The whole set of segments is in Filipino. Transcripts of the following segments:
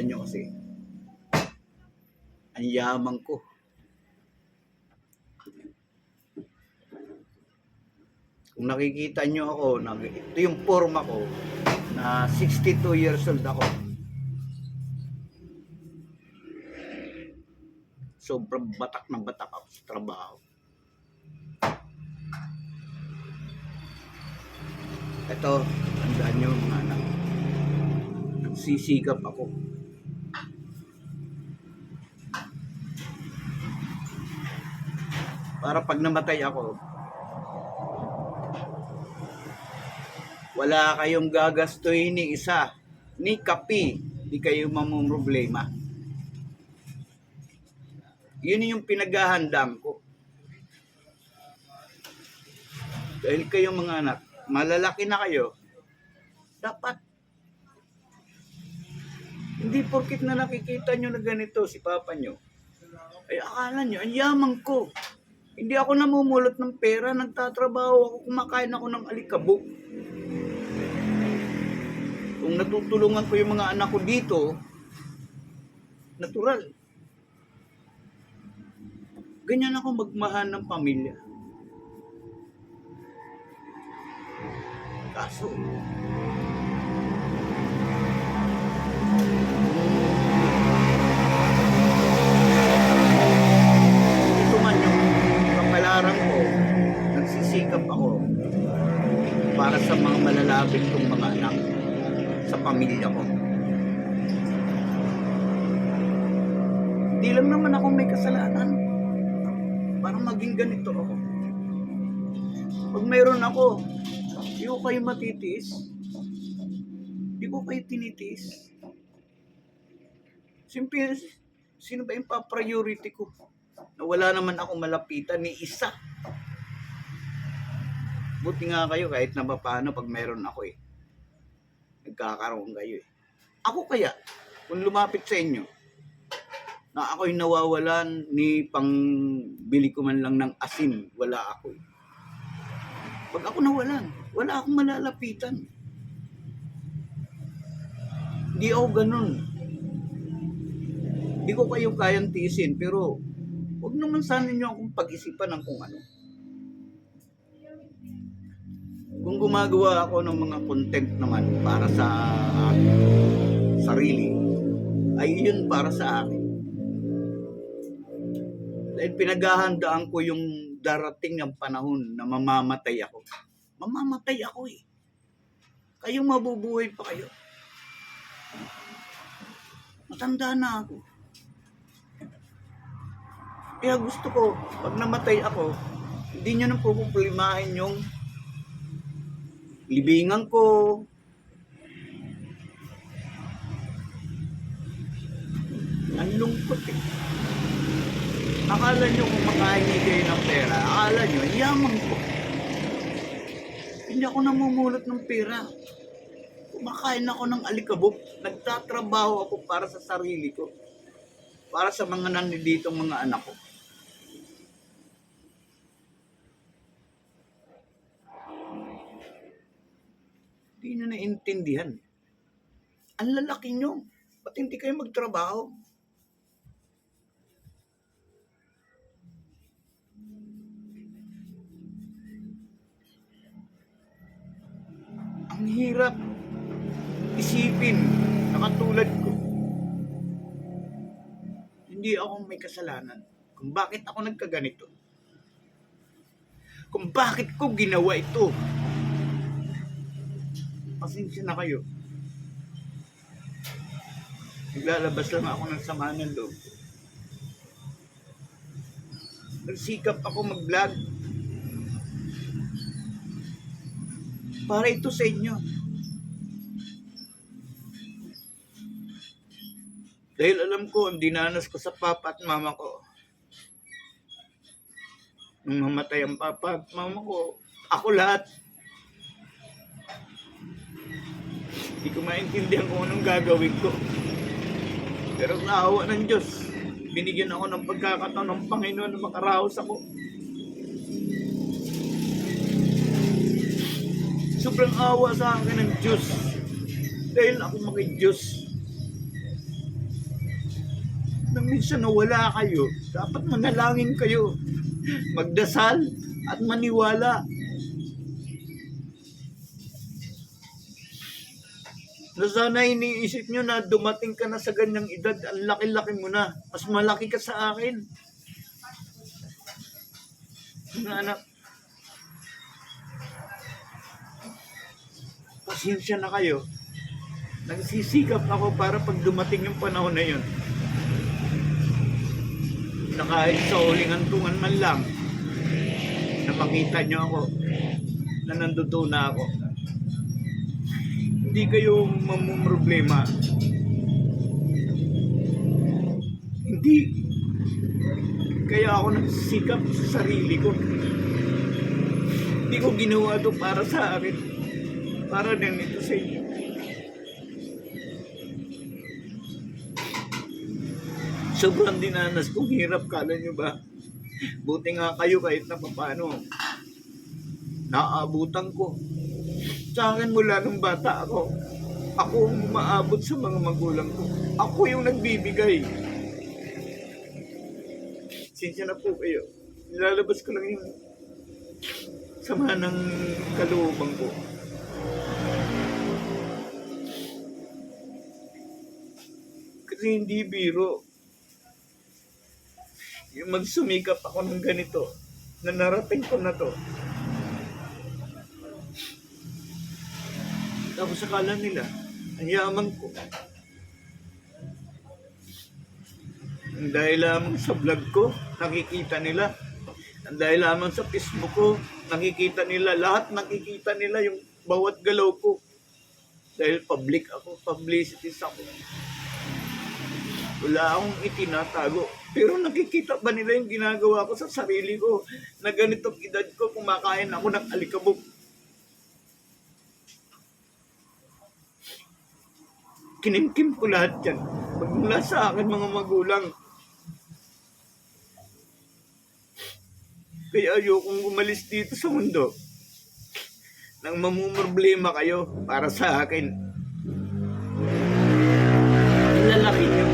Kala nyo kasi, ang yaman ko. Kung nakikita nyo ako, ito yung forma ko, na 62 years old ako. Sobrang batak ng batak ako sa trabaho. Ito, tandaan nyo mga anak. Nagsisikap ako. Para pag namatay ako, wala kayong gagastuhin ni isa, ni kapi, di kayo mamumroblema. Yun yung pinaghahandaan ko. Dahil kayo mga anak, malalaki na kayo, dapat hindi porkit na nakikita nyo na ganito si papa nyo, ay akala nyo, ang yaman ko. Hindi ako namumulot ng pera, nagtatrabaho ako, kumakain ako ng alikabok. Kung natutulungan ko yung mga anak ko dito, natural. Ganyan ako magmahal ng pamilya. Kaso, pamilya ko. Hindi lang naman ako may kasalanan para maging ganito ako. Pag mayroon ako, di ko kayo matitiis. Di ko kayo tinitiis. Simple, sino ba yung pa-priority ko? Na wala naman ako malapitan ni isa. Buti nga kayo kahit na paano pag meron ako eh. Nagkakaroon kayo eh. Ako kaya, kung lumapit sa inyo, na ako'y nawawalan ni pang bili ko man lang ng asin, wala ako eh. Pag ako nawalan, wala akong malalapitan. Hindi ako ganun. Hindi ko kayo kayang tiisin, pero huwag naman sana ninyo akong pag-isipan ng kung ano. Kung gumagawa ako ng mga content naman para sa sarili, ay yun para sa akin. Dahil pinaghahandaan ko yung darating ng panahon na mamamatay ako. Mamamatay ako eh. Kayo mabubuhay pa kayo. Matanda na ako. Kaya gusto ko, pag namatay ako, hindi nyo nang pupulimahin yung libingan ko, ang lungkot eh. Akala nyo kung makahingi kayo ng pera, akala nyo, yaman ko. Hindi ako namumulot ng pera. Kumakain ako ng alikabok. Nagtatrabaho ako para sa sarili ko. Para sa mga nanditong mga anak ko. Hindi nyo naintindihan. Ang lalaki nyo. Ba't hindi kayo magtrabaho? Ang hirap isipin na katulad ko. Hindi ako may kasalanan kung bakit ako nagkaganito. Kung bakit ko ginawa ito. Pasensya na kayo. Naglalabas lang ako ng sama ng loob. Nagsikap ako mag-vlog. Para ito sa inyo. Dahil alam ko, ang dinanas ko sa papa at mama ko. Nung mamatay ang papa at mama ko, ako lahat. Hindi ko maintindihan kung anong gagawin ko. Pero sa awa ng Diyos, binigyan ako ng pagkakataon ng Panginoon na makaraos ako. Sobrang awa sa akin ng Diyos. Dahil ako maki Diyos. nang minsan na wala kayo, dapat manalangin kayo. Magdasal at maniwala. Na sana iniisip nyo na dumating ka na sa ganyang edad, ang laki-laki mo na. Mas malaki ka sa akin. Mga anak, pasensya na kayo. Nagsisikap ako para pag dumating yung panahon na yun, na kahit sa huling hantungan man lang, na makita nyo ako, na nandoon na ako. Hindi kayo mamumroblema. Hindi. Kaya ako nagsisikap sa sarili ko. Hindi ko ginawa to para sa akin. Para din ito sa inyo. Sobrang dinanas kong hirap, kala nyo ba? Buti nga kayo kahit na papano. Naabutan ko. Sa akin mula nung bata ako, ako ang umaabot sa mga magulang ko. Ako yung nagbibigay. Sinsya na po kayo. Nilalabas ko lang yung sama ng kalooban ko. Kasi hindi biro. Yung magsumikap ako ng ganito, na narating ko na to. Tapos akala nila, ang yaman ko. Ang dahil lamang sa vlog ko, nakikita nila. Ang dahil lamang sa Facebook ko, nakikita nila. Lahat nakikita nila yung bawat galaw ko. Dahil public ako, publicity ako. Wala akong itinatago. Pero nakikita ba nila yung ginagawa ko sa sarili ko? Na ganitong edad ko, kumakain ako ng alikabok. Kinimkim ko lahat yan. Magmula sa akin mga magulang. Kaya ayokong umalis dito sa mundo. Nang mamumroblema kayo para sa akin. Lalaki niyo.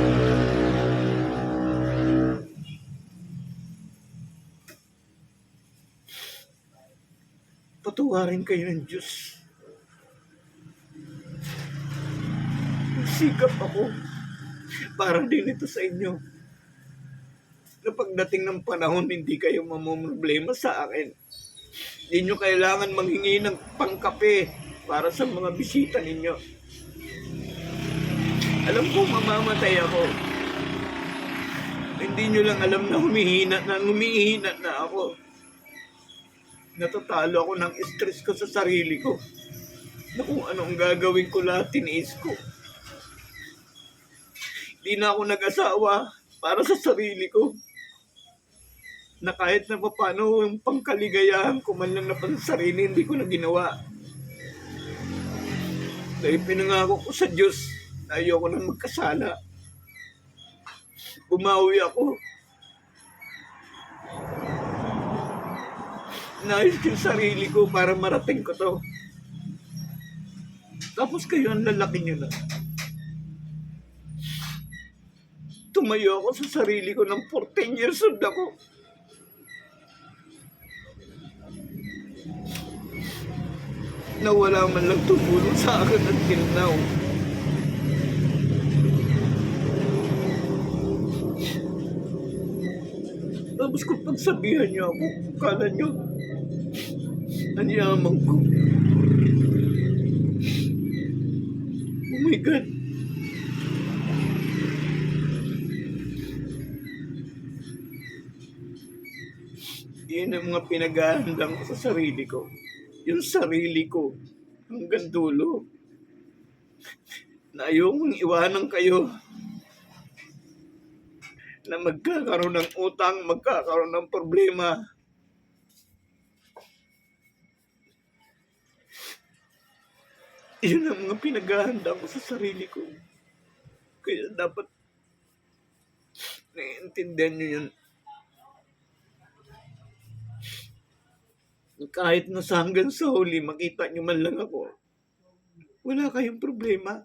Patuwarin kayo ng Diyos. Sikap ako para din ito sa inyo. Na pagdating ng panahon, hindi kayo mamumroblema sa akin. Hindi nyo kailangan manghingi ng pangkape para sa mga bisita ninyo. Alam ko mamamatay ako. Hindi nyo lang alam na humihina na humihina na ako. Natatalo ako ng stress ko sa sarili ko. Na kung anong gagawin ko lahat, tiniis ko. Di na ako nag-asawa para sa sarili ko. Na kahit na paano yung pangkaligayahan ko man lang na pansarili, hindi ko na ginawa. Dahil pinangako ko sa Diyos na ayoko nang magkasala. Bumawi ako. Nais ko sarili ko para marating ko to. Tapos kayo ang lalaki nyo na. Tumayo ako sa sarili ko ng 14 years old ako. Na wala man lang tumulong sa akin until now. Tapos kung pagsabihan niyo ako, kala niyo, ang yaman ko. Oh my God. Yun ang mga pinaghahandang ko sa sarili ko. Yung sarili ko. Hanggang dulo. Na ayokong iwanan kayo. Na magkakaroon ng utang, magkakaroon ng problema. Yun ang mga pinaghahandang ko sa sarili ko. Kaya dapat naiintindihan nyo yun. Kahit na sa hanggang sa huli, makita nyo man lang ako, wala kayong problema.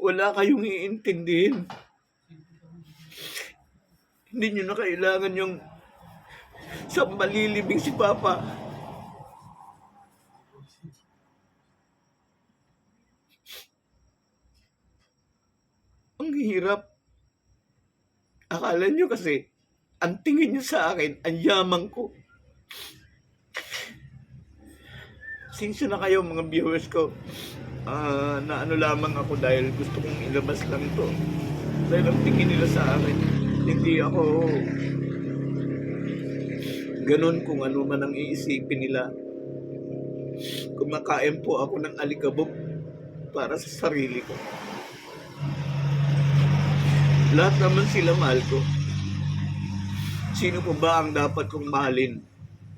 Wala kayong iintindihin. Hindi nyo na kailangan yung sa malilibing si Papa. Ang hirap. Akala nyo kasi, ang tingin nyo sa akin, ang yaman ko. Sinsya na kayo mga viewers ko. Ah, na ano lamang ako dahil gusto kong ilabas lang to. Dahil ang tingin nila sa akin, hindi ako ganun kung ano man ang iisipin nila. Kumakain po ako ng alikabok para sa sarili ko. Lahat naman sila mahal ko. Sino po ba ang dapat kong mahalin?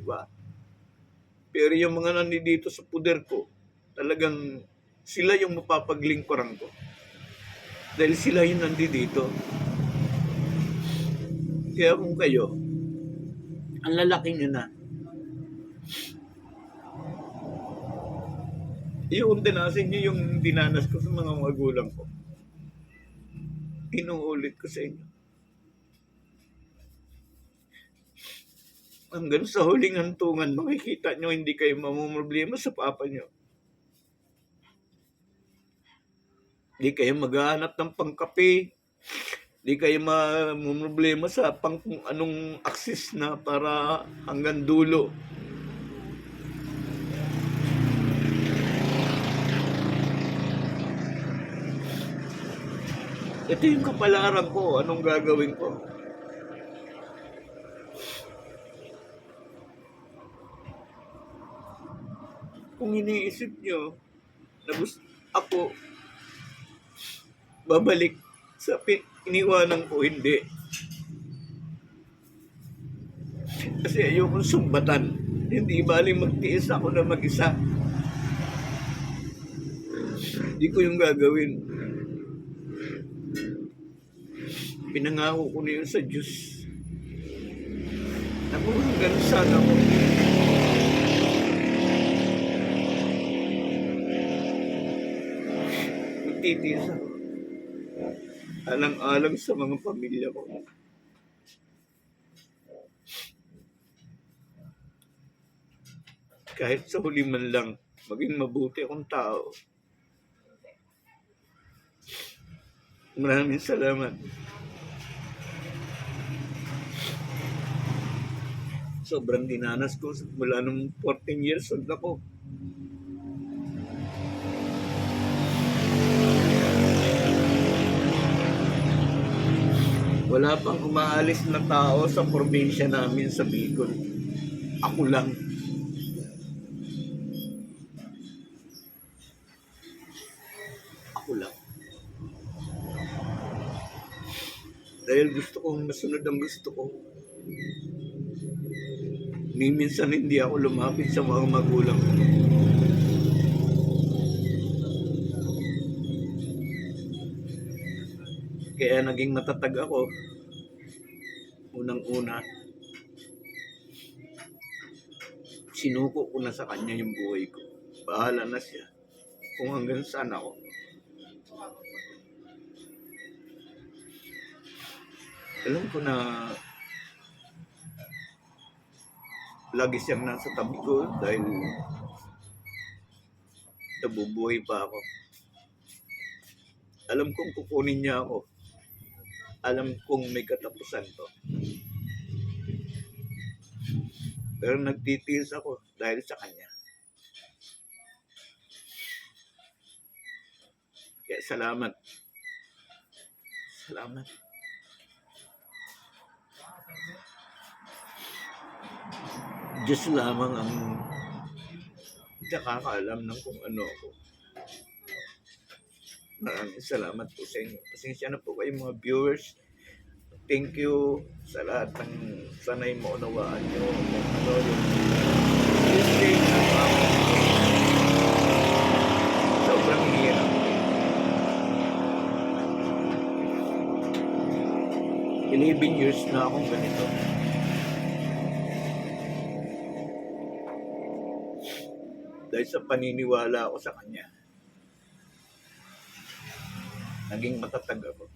Diba? Pero yung mga nandito sa puder ko, talagang sila yung mapapaglingkuran ko. Dahil sila yung nandito. Kaya kung kayo, ang lalaki nyo na, yung dinasin nyo yung dinanas ko sa mga magulang ko. Inuulit ko sa inyo. Hanggang sa huling hantungan, makikita nyo hindi kayo mamumroblema sa papa nyo. Hindi kayo maghahanap ng pangkape. Hindi kayo mamumroblema sa pang kung anong aksis na para hanggang dulo. Ito yung kapalaran ko. Anong gagawin ko? Kung iniisip nyo na gusto ako babalik sa pi- iniwanan ko, hindi. Kasi ayokong sumbatan. Hindi bali magtiis ako na mag-isa. Hindi ko yung gagawin. Pinangako ko na yun sa Diyos. Naku, hanggang sana ko. Magtitiis ako. Alang-alang sa mga pamilya ko. Kahit sa huli man lang, maging mabuti akong tao. Maraming salamat. Sobrang dinanas ko mula nung 14 years old ako. Wala pang umaalis na tao sa probinsya namin sa Bicol. Ako lang. Ako lang. Dahil gusto kong masunod ang gusto ko. Ni minsan hindi ako lumapit sa mga magulang ko. Kaya naging matatag ako. Unang-una, sinuko ko na sa kanya yung buhay ko. Bahala na siya. Kung hanggang saan ako. Alam ko na lagi siyang nasa tabi ko dahil nabubuhay pa ako. Alam kong kukunin niya ako. Alam kong may katapusan to. Pero nagtitiis ako dahil sa kanya. Kaya salamat. Salamat. Diyos lamang ang nakakaalam ng kung ano ako. Maraming salamat po sa inyo. Pasensya na po kayo mga viewers. Thank you sa lahat ng sanay maunawaan nyo kung ano yung ng mga sobrang hirap. Eleven years na akong ganito. Dahil sa paniniwala ko sa kanya. Naging matatag ako.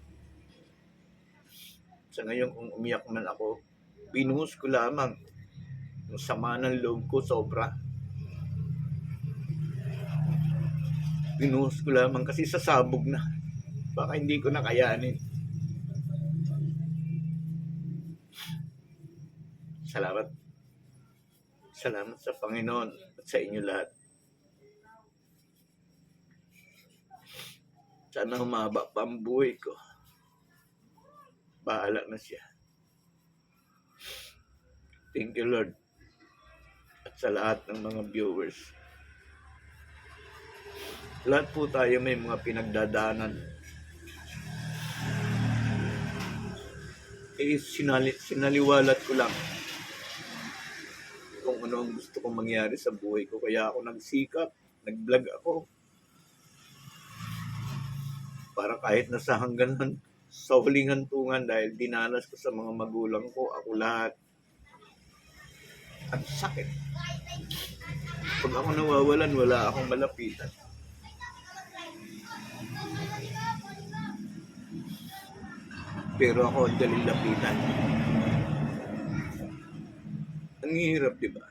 Sa ngayon, kung umiyak man ako, binuhos ko lamang. Yung sama ng loob ko sobra. Binuhos ko lamang kasi sasabog na. Baka hindi ko na kayanin. Salamat. Salamat sa Panginoon at sa inyo lahat. Sana humaba pa ang buhay ko. Bahala na siya. Thank you, Lord. At sa lahat ng mga viewers. Lahat po tayo may mga pinagdadaanan. Eh, sinali, sinaliwalat ko lang kung ano ang gusto kong mangyari sa buhay ko. Kaya ako nagsikap, nag-vlog ako. Para kahit nasa hangganan, sa huling hantungan dahil dinanas ko sa mga magulang ko, ako lahat. Ang sakit. Pag ako nawawalan, wala akong malapitan. Pero ako ang daling lapitan. Ang hirap, di ba?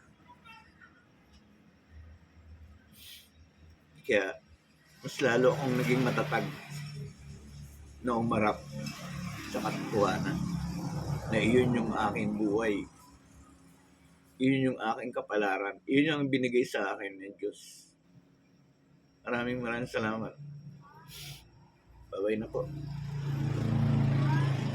Kaya, mas lalo akong naging matatag na umarap sa katotohanan na iyon yung aking buhay. Iyon yung aking kapalaran. Iyon yung binigay sa akin ng Diyos. Maraming maraming salamat. Bye-bye na po.